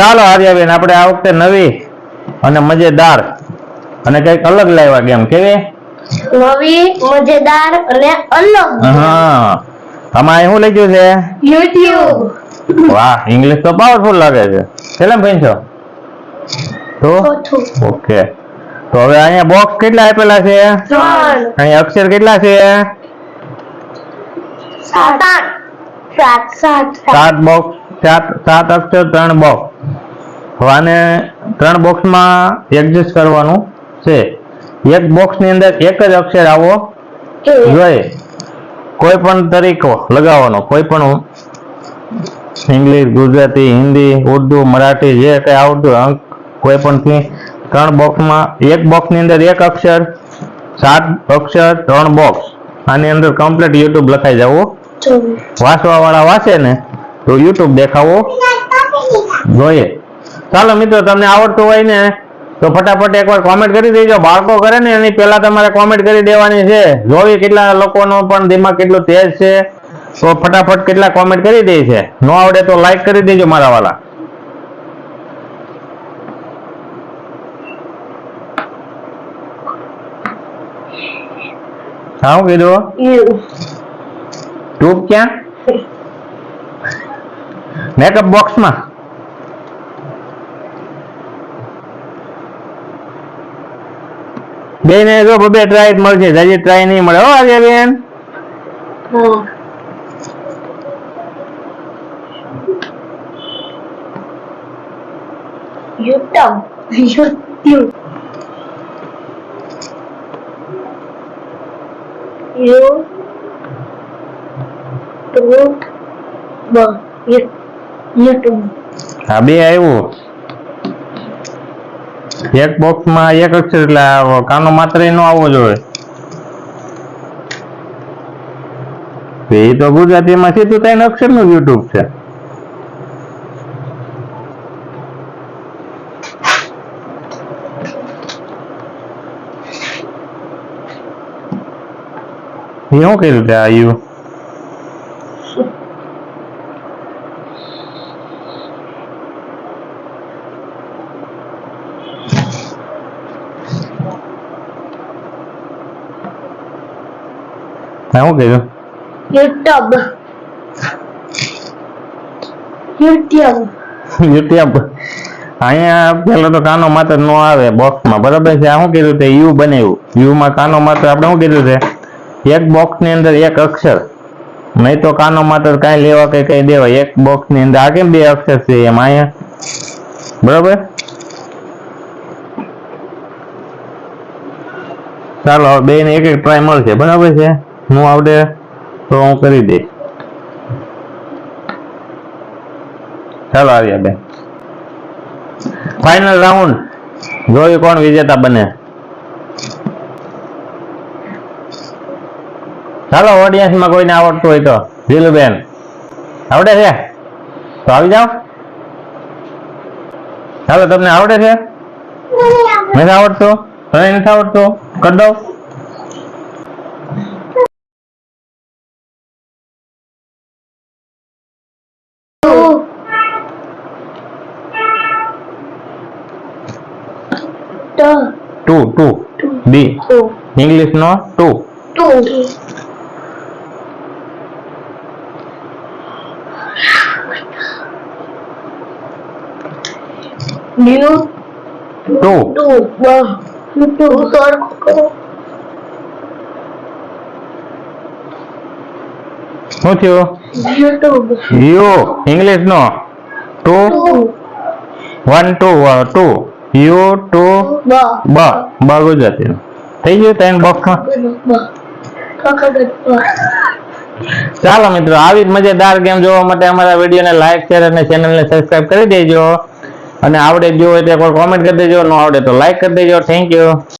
ચાલો આર્યાબેન આપણે આ વખતે નવી અને મજેદાર અને કંઈક અલગ લાવ્યા ગેમ કેવી? નવી મજેદાર અને અલગ. હા. આમાં શું લખ્યું છે? યુટ્યુબ. વાહ ઇંગ્લિશ તો પાવરફુલ લાગે છે. કેટલા ભાઈ છો? તો? ઓકે. તો હવે અહીંયા બોક્સ કેટલા આપેલા છે? અહીંયા અક્ષર કેટલા છે? સાત. આઠ સાત સાત સાત બોક્સ સાત સાત અક્ષર ત્રણ બોક્સ હવે આને ત્રણ બોક્સમાં એડજસ્ટ કરવાનું છે. એક બોક્સની અંદર એક જ અક્ષર આવો. જોઈએ. કોઈ પણ તરીકો લગાવવાનો. કોઈ પણ ઇંગ્લિશ ગુજરાતી હિન્દી ઉર્દુ મરાઠી જે કંઈ આવડતું અંક કોઈ પણ થી ત્રણ બોક્સમાં એક બોક્સની અંદર એક અક્ષર સાત અક્ષર ત્રણ બોક્સ. આની અંદર કમ્પ્લીટ યુટ્યુબ લખાઈ જવું વાંચવા વાળા વાંચે ને તો યુટ્યુબ દેખાવો. જોઈએ. ચાલો મિત્રો તમને આવડતું હોય ને તો ફટાફટ એકવાર કોમેન્ટ કરી દેજો. બાળકો કરે ને એની પહેલા તમારે કોમેન્ટ કરી દેવાની છે. જોવી કેટલા લોકોનો પણ દિમાગ કેટલું તેજ છે તો ફટાફટ કેટલા કોમેન્ટ કરી દે છે. ન આવડે તો લાઈક કરી દેજો મારા વાલા. હા હું કીધું? ટૂંક ટ્યુબ ક્યાં મેકઅપ બોક્સમાં બેન જો બબે ટ્રાય મળશે હજી ટ્રાય નહીં મળે. હો આજે બેન. યુ બ યુટ્યુબ. હા બે આવ્યું. એક બોક્સમાં એક અક્ષર એટલે કાનો માત્ર નો આવવો જોઈએ એ તો ગુજરાતીમાં સીધું ત્રણ અક્ષરનું યુટ્યુબ છે. શું કર્યું તે આ શું કર્યું યુટ્યુબ યુટ્યુબ યુટ્યુબ અહીંયા પેલો તો કાનો માત્ર નો આવે બોક્સમાં બરાબર છે? આ શું કીધું તે? યુ બનાવ્યું યુ માં કાનો માત્ર આપણે શું કીધું છે? એક બોક્સની અંદર એક અક્ષર. નહીં તો કાનો માત્ર કાંઈ લેવા કે કઈ દેવા. એક બોક્સની અંદર આ કેમ બે અક્ષર છે એમ અહીંયા? બરાબર? ચાલો હવે બે ને એક એક ટ્રાય મળશે. બરાબર છે? હું આવડે તો હું કરી દઈશ. ચાલો આવ્યા બેન. ફાઇનલ રાઉન્ડ જોયું કોણ વિજેતા બને? ચાલો audience માં કોઈને આવડતું હોય તો. બેન આવડે છે? તો આવી જાઓ. ચાલો, તમને આવડે છે? નથી આવડતું? તને નથી આવડતું? કરી દઉં. ટુ ટુ બી ઇંગ્લિશ નો two two new two two wow શું થયું? You English no. Two. One two two. You two બ. બ. ગુજરાતી થઈ ગયું ત્રણ બોક્સમાં ચાલો મિત્રો આવી જ મજેદાર ગેમ જોવા માટે અમારા વિડીયોને લાઈક શેર અને ચેનલને સબસ્ક્રાઇબ કરી દેજો. અને આવડે જો હોય તો કોમેન્ટ કરી દેજો. ન આવડે તો લાઈક કરી દેજો. Thank you